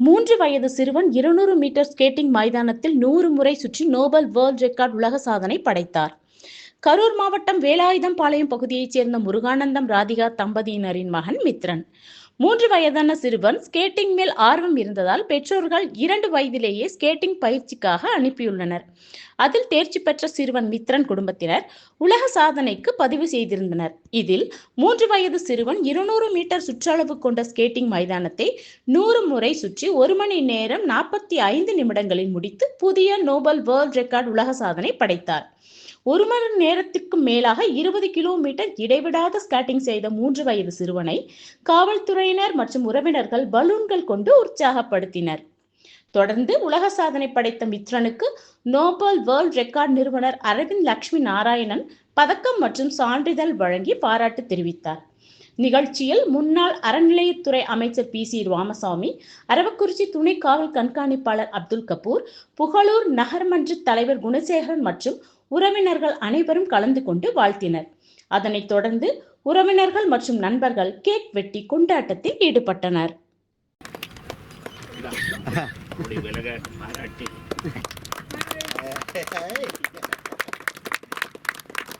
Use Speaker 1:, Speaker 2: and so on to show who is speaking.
Speaker 1: மூன்று வயது சிறுவன் இருநூறு மீட்டர் ஸ்கேட்டிங் மைதானத்தில் நூறு முறை சுற்றி நோபல் வேர்ல்ட் ரெக்கார்ட் உலக சாதனை படைத்தார். கரூர் மாவட்டம் வேலாயுதம்பாளையம் பகுதியைச் சேர்ந்த முருகானந்தம் ராதிகா தம்பதியினரின் மகன் மித்ரன். மூன்று வயதான சிறுவன் ஸ்கேட்டிங் மேல் ஆர்வம் இருந்ததால் பெற்றோர்கள் இரண்டு வயதிலேயே ஸ்கேட்டிங் பயிற்சிக்காக அனுப்பியுள்ளனர். அதில் தேர்ச்சி பெற்ற சிறுவன் மித்ரன் குடும்பத்தினர் உலக சாதனைக்கு பதிவு செய்திருந்தனர். இதில் மூன்று வயது சிறுவன் இருநூறு மீட்டர் சுற்றளவு கொண்ட ஸ்கேட்டிங் மைதானத்தை நூறு முறை சுற்றி ஒரு மணி நேரம் நாற்பத்தி ஐந்து நிமிடங்களில் முடித்து புதிய நோபல் வேர்ல்ட் ரெக்கார்ட் உலக சாதனை படைத்தார். ஒரு மணி நேரத்துக்கு மேலாக இருபது கிலோமீட்டர் இடைவிடாத ஸ்கேட்டிங் செய்த மூன்று வயது சிறுவனை காவல்துறையினர் மற்றும் உறவினர்கள் பலூன்கள் கொண்டு உற்சாகப்படுத்தினர். தொடர்ந்து உலக சாதனை படைத்த மித்ரனுக்கு நோபல் வேர்ல்ட் ரெக்கார்ட் நிறுவனர் அரவிந்த் லக்ஷ்மி நாராயணன் பதக்கம் மற்றும் சான்றிதழ் வழங்கி பாராட்டு தெரிவித்தார். நிகழ்ச்சியில் முன்னாள் அறநிலையத்துறை அமைச்சர் பி சி ராமசாமி அரவக்குறிச்சி துணை காவல் கண்காணிப்பாளர் அப்துல் கபூர் புகழூர் நகர்மன்ற தலைவர் குணசேகரன் மற்றும் உறவினர்கள் அனைவரும் கலந்து கொண்டு வாழ்த்தினர். அதனைத் தொடர்ந்து உறவினர்கள் மற்றும் நண்பர்கள் கேக் வெட்டி கொண்டாட்டத்தில் ஈடுபட்டனர்.
Speaker 2: விலக